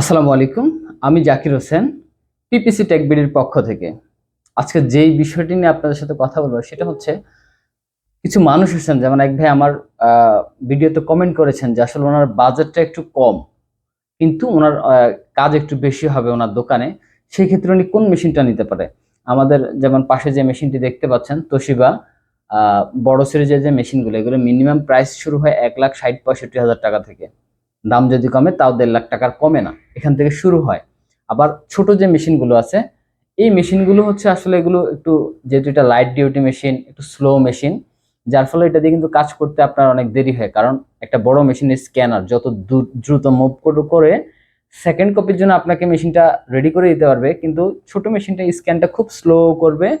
আসসালামু আলাইকুম, আমি জাকির হোসেন পিপিসি টেকবিডির পক্ষ থেকে। আজকে যেই বিষয়টি নিয়ে আপনাদের সাথে কথা বলব সেটা হচ্ছে, কিছু মানুষ আছেন, যেমন এক ভাই আমার ভিডিওতে কমেন্ট করেছেন যে আসলে ওনার বাজেটটা একটু কম, কিন্তু ওনার কাজ একটু বেশি হবে ওনার দোকানে, সেই ক্ষেত্রে উনি কোন মেশিনটা নিতে পারে? আমাদের যেমন পাশে যে মেশিনটি দেখতে পাচ্ছেন তোশিবা বড় সিরিজের যে মেশিনগুলো, এগুলো মিনিমাম প্রাইস শুরু হয় এক লাখ ষাট পঁয়ষট্টি হাজার টাকা থেকে। দাম যদি কমে, তাও দেড় লাখ টাকার কমে না। এখান থেকে শুরু হয়। আবার ছোট যে মেশিনগুলো আছে, এই মেশিনগুলো হচ্ছে আসলে এগুলো একটু, যেহেতু এটা লাইট ডিউটি মেশিন একটু স্লো মেশিন যার ফলে এটা দিয়ে কিন্তু কাজ করতে আপনার অনেক দেরি হয়। কারণ একটা বড় মেশিনের স্ক্যানার যত দূর- দ্রুত মুভ করে সেকেন্ড কপির জন্য আপনাকে মেশিনটা রেডি করে দিতে পারবে। কিন্তু ছোট মেশিনটা স্ক্যানটা খুব স্লো করবে।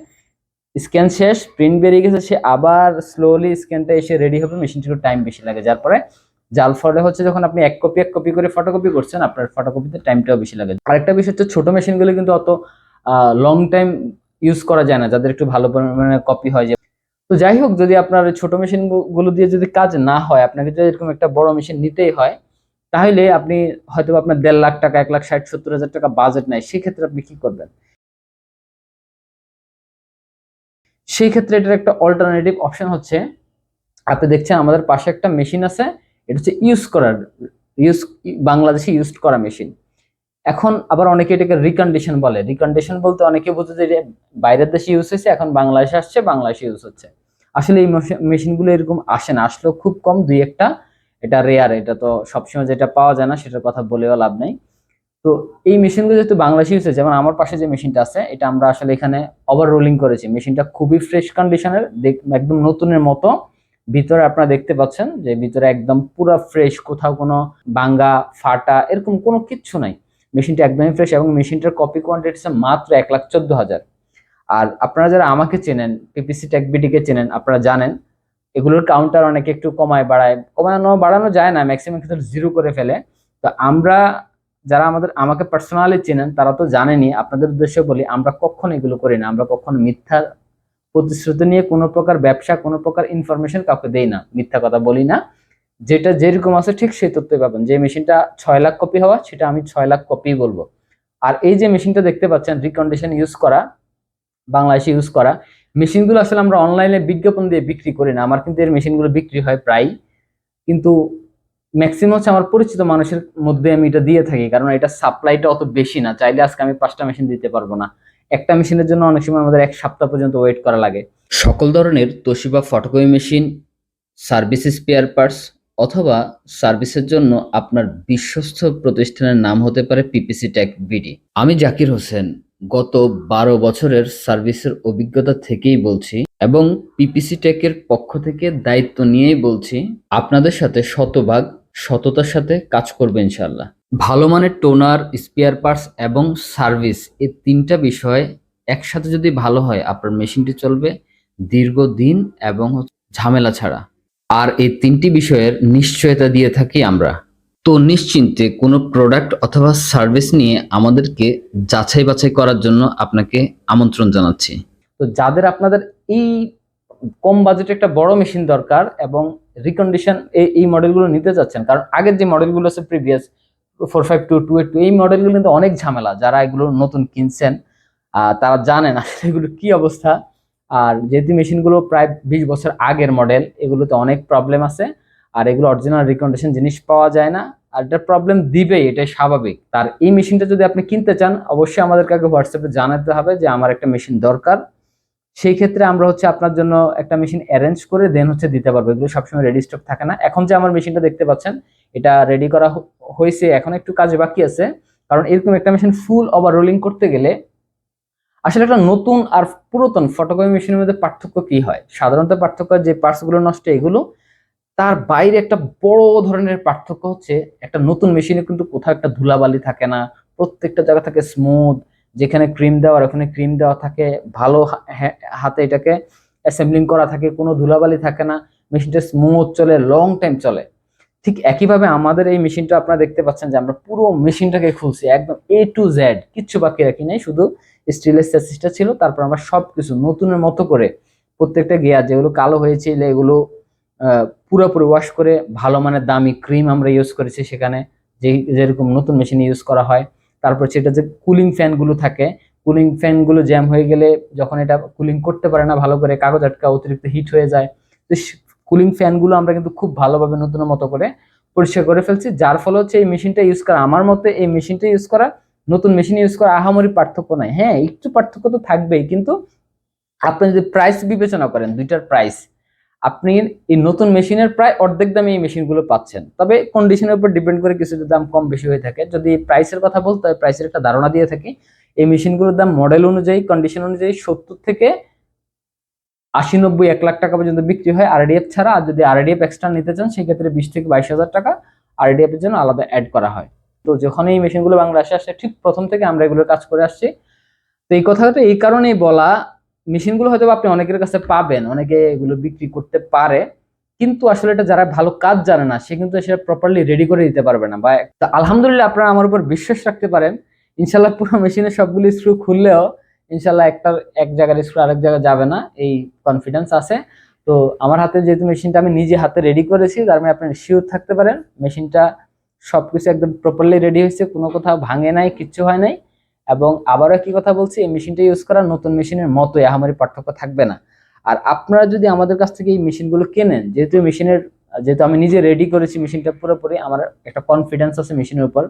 স্ক্যান শেষ প্রিন্ট বেরিয়ে গেছে, সে আবার স্লোলি স্ক্যানটা এসে রেডি হবে। মেশিনটির টাইম বেশি লাগে। যার পরে যার ফলে হচ্ছে যখন আপনি এক কপি এক কপি করে ফটোকপি করছেন, আপনার ফটোকপিতে টাইমটাও বেশি লাগে। আরেকটা বিষয় হচ্ছে ছোট মেশিনগুলো কিন্তু অত লং টাইম ইউজ করা যায় না, যাদের একটু ভালো পরিমাণে কপি হয়। যে তো যাই হোক, যদি আপনার ছোট মেশিনগুলো দিয়ে যদি কাজ না হয়, আপনাকে যদি এরকম একটা বড় মেশিন নিতেই হয়, তাহলে আপনি হয়তো আপনার দেড় লাখ টাকা, এক লাখ ষাট, সত্তর হাজার টাকা বাজেট নেয়। সেক্ষেত্রে আপনি কি করবেন? সেই ক্ষেত্রে এটার একটা অল্টারনেটিভ অপশন হচ্ছে, আপনি দেখছেন আমাদের পাশে একটা মেশিন আছে এটা হচ্ছে ইউজ করার ইউজ বাংলাদেশে ইউজ করা মেশিন এখন আবার অনেকে এটাকে রিকন্ডিশন বলে। রিকন্ডিশন বলতে অনেকে বোঝে যে বাইরের দেশে ইউজ হয়েছে, এখন বাংলাদেশে আসছে, বাংলাদেশে ইউজ হচ্ছে। আসলে এই মেশিনগুলো এরকম আসে না। আসলেও খুব কম, দুই একটা। এটা রেয়ার এটা তো সবসময় যেটা পাওয়া যায় না, সেটার কথা বলেও লাভ নাই। তো এই মেশিনগুলো যেহেতু বাংলাদেশে ইউজ হয়েছে, যেমন আমার পাশে যে মেশিনটা আছে, এটা আমরা আসলে এখানে ওভার রোলিং করেছি। মেশিনটা খুবই ফ্রেশ কন্ডিশনের একদম নতুনের মতো। ভিতরে আপনারা দেখতে পাচ্ছেন যে ভিতরে একদম পুরো ফ্রেশ কোথাও কোনো বাঙ্গা, ফাটা, এরকম কোনো কিচ্ছু নাই। মেশিনটা একদমই ফ্রেশ এবং মেশিনটার কপি কোয়ান্টিটি মাত্র এক লাখ চোদ্দ হাজার। আর আপনারা যারা আমাকে চেনেন পিপিসি টেকবিটিকে চেনেন, আপনারা জানেন, এগুলোর কাউন্টার অনেকে একটু কমায় বাড়ায়। কমানো বাড়ানো যায় না ম্যাক্সিমাম ক্ষেত্রে জিরো করে ফেলে। তো আমরা যারা আমাদের, আমাকে পার্সোনালি চেনেন, তারা তো জানেনি আপনাদের উদ্দেশ্যে বলি, আমরা কখনো এগুলো করি না, আমরা কখনো মিথ্যা প্রতিশ্রুতি নিয়ে কোনো প্রকার ব্যবসা, কোনো প্রকার ইনফরমেশন কাউকে দেই না। মিথ্যা কথা বলি না। যেটা যেরকম আছে ঠিক সেই তথ্যই পাবেন। যে মেশিনটা ছয় লাখ কপি হওয়া, সেটা আমি ছয় লাখ কপি বলব। আর এই যে মেশিনটা দেখতে পাচ্ছেন রিকন্ডিশন ইউজ করা, বাংলাদেশে ইউজ করা, মেশিনগুলো আসলে আমরা অনলাইনে বিজ্ঞাপন দিয়ে বিক্রি করি না। আমার কিন্তু এর মেশিনগুলো বিক্রি হয় প্রায় কিন্তু ম্যাক্সিমাম হচ্ছে আমার পরিচিত মানুষের মধ্যে আমি এটা দিয়ে থাকি। কারণ এটা সাপ্লাইটা অত বেশি না। চাইলে আজকে আমি পাঁচটা মেশিন দিতে পারব না। একটা মেশিনের জন্য অনেক সময় আমাদের এক সপ্তাহ পর্যন্ত ওয়েট করা লাগে। সকল ধরনের Toshiba photocopy machine service spare parts অথবা সার্ভিসের জন্য আপনার বিশ্বস্ত প্রতিষ্ঠানের নাম হতে পারে পিপিসি টেক বিডি আমি জাকির হোসেন, গত বারো বছরের সার্ভিসের অভিজ্ঞতা থেকেই বলছি এবং পিপিসি টেকের পক্ষ থেকে দায়িত্ব নিয়েই বলছি, আপনাদের সাথে শতভাগ সততার সাথে কাজ করবে ইনশাল্লাহ ভালো মানের টোনার, স্পেয়ার পার্টস এবং সার্ভিস এই তিনটা বিষয় একসাথে যদি ভালো হয়, আপনার মেশিনটি চলবে দীর্ঘদিন এবং ঝামেলা ছাড়া। আর এই তিনটি বিষয়ের নিশ্চয়তা দিয়ে থাকি আমরা। তো নিশ্চিন্তে কোনো প্রোডাক্ট অথবা সার্ভিস নিয়ে আমাদেরকে যাচাই বাছাই করার জন্য আপনাকে আমন্ত্রণ জানাচ্ছি। তো যাদের আপনাদের এই কম বাজেটে একটা বড় মেশিন দরকার এবং রিকন্ডিশন এই মডেলগুলো নিতে চাচ্ছেন কারণ আগের যে মডেলগুলো আছে previous four five two two eight two এই মডেলগুলো কিন্তু অনেক ঝামেলা। যারা এগুলো নতুন কিনছেন তারা জানেন আসলে এগুলো কি অবস্থা। আর যেহেতু মেশিনগুলো প্রায় বিশ বছর আগের মডেল এগুলোতে অনেক প্রবলেম আছে। আর এগুলো অরিজিনাল রিকন্ডিশন জিনিস পাওয়া যায় না। আর এটা প্রবলেম দিবেই, এটাই স্বাভাবিক। তার এই মেশিনটা যদি আপনি কিনতে চান, অবশ্যই আমাদেরকে আগে হোয়াটসঅ্যাপে জানাতে হবে যে আমার একটা মেশিন দরকার। সেই ক্ষেত্রে আমরা হচ্ছে আপনার জন্য একটা মেশিন অ্যারেঞ্জ করে দেন হচ্ছে দিতে পারব। এগুলো সবসময় রেডি স্টক থাকে না। এখন যে আমার মেশিনটা দেখতে পাচ্ছেন, এটা রেডি করা হয়েছে, এখন একটু কাজে বাকি আছে। কারণ এরকম একটা মেশিন ফুল ওভার রোলিং করতে গেলে আসলে একটা নতুন আর পুরাতন ফটোকপি মেশিনের মধ্যে পার্থক্য কি হয়? সাধারণত পার্থক্য যে পার্টসগুলো নষ্ট, এগুলো তার বাইরে একটা বড় ধরনের পার্থক্য হচ্ছে একটা নতুন মেশিনে কিন্তু কোথাও একটা ধুলাবালি থাকে না, প্রত্যেকটা জায়গা থাকে স্মুথ যেখানে ক্রিম দেওয়ার ওখানে ক্রিম দেওয়া থাকে, ভালো হাতে এটাকে অ্যাসেম্বলিং করা থাকে, কোনো ধুলাবালি থাকে না, মেশিনটা স্মুথ চলে লং টাইম চলে। ঠিক একইভাবে আমাদের এই মেশিনটা আপনারা দেখতে পাচ্ছেন যে আমরা পুরো মেশিনটাকে খুলছি, একদম এ টু জেড কিচ্ছু বাকি রাখি নাই, শুধু স্টিলের চেসিসটা ছিল, তারপর আমরা সবকিছু নতুনের মতো করে প্রত্যেকটা গিয়ার যেগুলো কালো হয়েছিল, এগুলো পুরোপুরি ওয়াশ করে, ভালো মানের দামি ক্রিম আমরা ইউজ করেছি সেখানে যে যেরকম নতুন মেশিন ইউজ করা হয়। তারপর সেটা যে কুলিং ফ্যানগুলো থাকে কুলিং ফ্যানগুলো জ্যাম হয়ে গেলে যখন এটা কুলিং করতে পারে না ভালো করে, কাগজ আটকা অতিরিক্ত হিট হয়ে যায়, তো কুলিং ফ্যানগুলো আমরা কিন্তু খুব ভালোভাবে নতুন মতো করে পরিষ্কার করে ফেলছি, যার ফলে হচ্ছে এই মেশিনটা ইউজ করা, আমার মতে এই মেশিনটা ইউজ করা, নতুন মেশিন ইউজ করা আহামরি পার্থক্য নাই। হ্যাঁ একটু পার্থক্য তো থাকবেই, কিন্তু আপনি যদি প্রাইস বিবেচনা করেন, দুইটার প্রাইস আপনি এই নতুন মেশিনের প্রায় অর্ধেক দামে এই মেশিনগুলো পাচ্ছেন। তবে কন্ডিশনের উপর ডিপেন্ড করে কিছু দাম কম বেশি হয়ে থাকে। যদি প্রাইসের কথা বলতে হয় প্রাইসের একটা ধারণা দিয়ে থাকি, এই মেশিনগুলোর দাম মডেল অনুযায়ী কন্ডিশন অনুযায়ী সত্তর থেকে আশি নব্বই, এক লাখ টাকা পর্যন্ত বিক্রি হয় আরডিএফ ছাড়া। আর যদি আরডিএফ এক্সট্রা নিতে চান, সেক্ষেত্রে বিশ থেকে বাইশ হাজার টাকা আরডিএফ এর জন্য আলাদা অ্যাড করা হয়। তো যখন এই মেশিনগুলো বাংলাদেশে আসে, ঠিক প্রথম থেকে আমরা এগুলোর কাজ করে আসছি। তো এই কথাটা এই কারণেই বলা মেশিনগুলো হয়তো আপনি অনেকের কাছে পাবেন, অনেকে এগুলো বিক্রি করতে পারে। কিন্তু আসলে এটা যারা ভালো কাজ জানে না, সে কিন্তু সেটা প্রপারলি রেডি করে দিতে পারবে না। বা আলহামদুলিল্লাহ আপনারা আমার উপর বিশ্বাস রাখতে পারেন। ইনশাল্লাহ পুরো মেশিনের সবগুলি স্ক্রু খুললেও ইনশাল্লাহ একটা এক জায়গার স্ক্রু আরেক জায়গায় যাবে না, এই কনফিডেন্স আছে। তো আমার হাতে যেহেতু মেশিনটা আমি নিজে হাতে রেডি করেছি, তার মানে আপনি শিওর থাকতে পারেন। মেশিনটা সবকিছু একদম প্রপারলি রেডি হয়েছে, কোনো কোথাও ভাঙে নাই, কিচ্ছু হয় নাই। এবং আবারও একই কথা বলছি, এই মেশিনটা ইউজ করা নতুন মেশিনের মতোই আহামরি পার্থক্য থাকবে না। আর আপনারা যদি আমাদের কাছ থেকে এই মেশিনগুলো কেনেন, যেহেতু মেশিনের যেহেতু আমি নিজে রেডি করেছি মেশিনটা পুরোপুরি, আমার একটা কনফিডেন্স আছে মেশিনের উপর।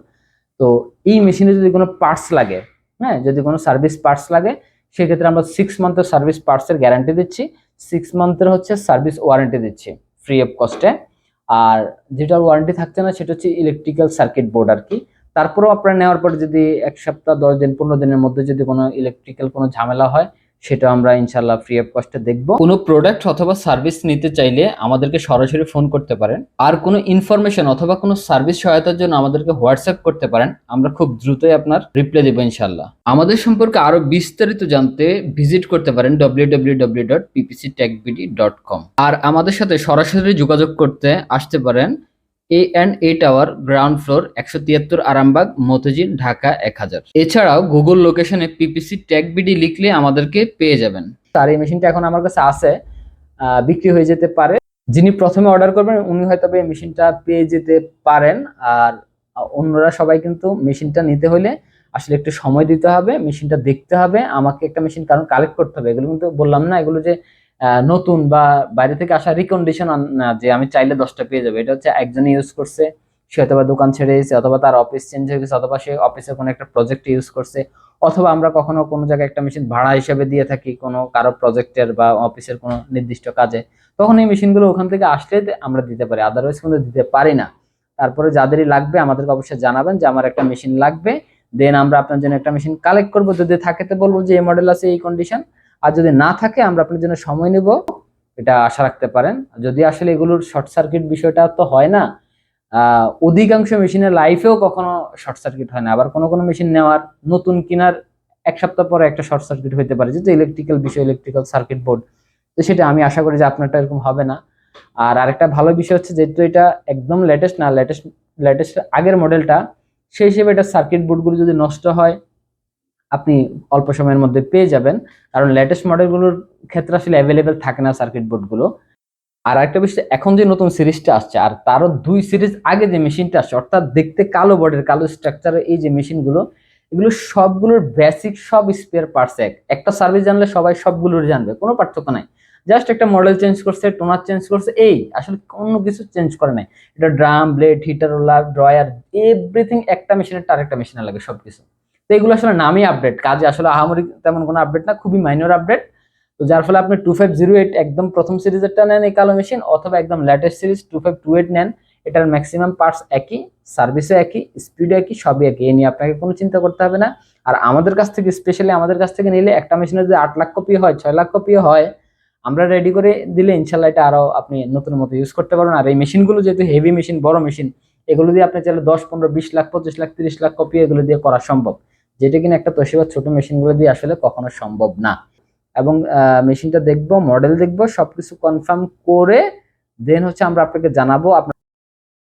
তো এই মেশিনে যদি কোনো পার্টস লাগে হ্যাঁ যদি কোনো সার্ভিস পার্টস লাগে, সেক্ষেত্রে আমরা সিক্স মান্থের সার্ভিস পার্টসের গ্যারান্টি দিচ্ছি। সিক্স মান্থের হচ্ছে সার্ভিস ওয়ারেন্টি দিচ্ছি ফ্রি অফ কস্টে আর যেটা ওয়ারেন্টি থাকছে না, সেটা হচ্ছে ইলেকট্রিক্যাল সার্কিট বোর্ড আর কি। তারপরেও আপনারা নেওয়ার পরে যদি এক সপ্তাহ, দশ দিন, পনেরো দিনের মধ্যে যদি কোনো ইলেকট্রিক্যাল কোনো ঝামেলা হয় সেটা আমরা ইনশাল্লাহ ফ্রি অফ কস্টে দেখব। কোনো প্রোডাক্ট অথবা সার্ভিস নিতে চাইলে আমাদেরকে সরাসরি ফোন করতে পারেন। আর কোনো ইনফরমেশন অথবা কোনো সার্ভিস সহায়তার জন্য আমাদেরকে হোয়াটসঅ্যাপ করতে পারেন। আমরা খুব দ্রুতই আপনার রিপ্লাই দেবো ইনশাল্লাহ আমাদের সম্পর্কে আরও বিস্তারিত জানতে ভিজিট করতে পারেন www.ppctechbd.com আর আমাদের সাথে সরাসরি যোগাযোগ করতে আসতে পারেন A and A tower ground floor একশো তিয়াত্তর আরামবাগ মতিঝিল ঢাকা, এক হাজার। এছাড়াও গুগল লোকেশনে পিপিসি ট্যাগ বিডি লিখলে আমাদেরকে পেয়ে যাবেন। আর এই মেশিনটা এখন আমার কাছে আছে বিক্রি হয়ে যেতে পারে। যিনি প্রথমে অর্ডার করবেন, উনি হয়তো এই মেশিনটা পেয়ে যেতে পারেন। আর অন্যরা সবাই কিন্তু মেশিনটা নিতে হলে আসলে একটু সময় দিতে হবে মেশিনটা দেখতে হবে, আমাকে একটা মেশিন কারণ কালেক্ট করতে হবে। এগুলো কিন্তু বললাম না, এগুলো যে নতুন বা বাইরে থেকে আসা রিকন্ডিশন না, যে আমি চাইলে দশটা পেয়ে যাব। এটা হচ্ছে একজনে ইউজ করছে, সে হয়তো বা দোকান ছেড়ে এসেছে অথবা তার অফিস চেঞ্জ হয়ে গেছে, অথবা সে অফিসে কোনো একটা প্রজেক্ট ইউজ করছে, অথবা আমরা কখনো কোনো জায়গায় একটা মেশিন ভাড়া হিসেবে দিয়ে থাকি কোনো কারও প্রজেক্টের বা অফিসের কোনো নির্দিষ্ট কাজে, তখন এই মেশিনগুলো ওখান থেকে আসলে আমরা দিতে পারি আদারওয়াইজ কিন্তু দিতে পারি না। তারপরে যাদেরই লাগবে আমাদেরকে অবশ্যই জানাবেন যে আমার একটা মেশিন লাগবে, দেন আমরা আপনার জন্য একটা মেশিন কালেক্ট করব। যদি থাকে তো বলব যে এই মডেল আছে, এই কন্ডিশন আর যদি না থাকে, আমরা আপনার জন্য সময় নেব। এটা আশা রাখতে পারেন। যদি আসলে এগুলোর শর্ট সার্কিট বিষয়টা তো হয় না অধিকাংশ মেশিনের লাইফেও কখনো শর্ট সার্কিট হয় না। আবার কোনো কোনো মেশিন নেওয়ার, নতুন কেনার এক সপ্তাহ পরে একটা শর্ট সার্কিট হতে পারে, যেহেতু ইলেকট্রিক্যাল বিষয় ইলেকট্রিক্যাল সার্কিট বোর্ড তো সেটা আমি আশা করি যে আপনারটা এরকম হবে না। আর আরেকটা ভালো বিষয় হচ্ছে যেহেতু এটা একদম লেটেস্ট না লেটেস্ট লেটেস্ট আগের মডেলটা সেই হিসেবে এটা সার্কিট বোর্ডগুলো যদি নষ্ট হয় আপনি অল্প সময়ের মধ্যে পেয়ে যাবেন। কারণ লেটেস্ট মডেলগুলোর ক্ষেত্রে আসলে অ্যাভেলেবেল থাকে না সার্কিট বোর্ডগুলো আর একটা বিষয়, এখন যে নতুন সিরিজটা আসছে, আর তারও দুই সিরিজ আগে যে মেশিনটা আসছে, অর্থাৎ দেখতে কালো বডির কালো স্ট্রাকচারের এই যে মেশিনগুলো এগুলো সবগুলোর বেসিক সব স্পেয়ার পার্টস এক। একটা সার্ভিস জানলে সবাই সবগুলোর জানবে, কোনো পার্থক্য নাই। জাস্ট একটা মডেল চেঞ্জ করছে টোনার চেঞ্জ করছে, এই, আসলে কোনো কিছু চেঞ্জ করে নাই। এটা drum blade heater roller drawer everything একটা মেশিনের তার একটা মেশিনে লাগে সবকিছু। তো এগুলো আসলে নামই আপডেট কাজে আসলে আহামরি তেমন কোনো আপডেট না, খুবই মাইনর আপডেট তো যার ফলে আপনি টু ফাইভ জিরো এইট একদম প্রথম সিরিজেরটা নেন এই কালো মেশিন অথবা একদম latest series two five two eight নেন। এটার ম্যাক্সিমাম পার্টস একই সার্ভিসও একই স্পিড একই, সবই একই। এ নিয়ে আপনাকে কোনো চিন্তা করতে হবে না। আর আমাদের কাছ থেকে স্পেশালি আমাদের কাছ থেকে নিলে একটা মেশিনে যদি আট লাখ কপি হয়, ছয় লাখ কপি হয়, আমরা রেডি করে দিলে ইনশাল্লাহ এটা আরও আপনি নতুন মতো ইউজ করতে পারবেন। আর এই মেশিনগুলো যেহেতু হেভি মেশিন বড় মেশিন এগুলো দিয়ে আপনি চাইলে দশ, পনেরো, বিশ লাখ, পঁচিশ লাখ, তিরিশ লাখ কপি এগুলো দিয়ে করা সম্ভব। যেটা কিনা একটা তোষিবার ছোট মেশিনগুলো দিয়ে আসলে কখনো সম্ভব না। এবং মেশিনটা দেখব মডেল দেখব, সবকিছু কনফার্ম করে দেন হচ্ছে আমরা আপনাকে জানাব, আপনার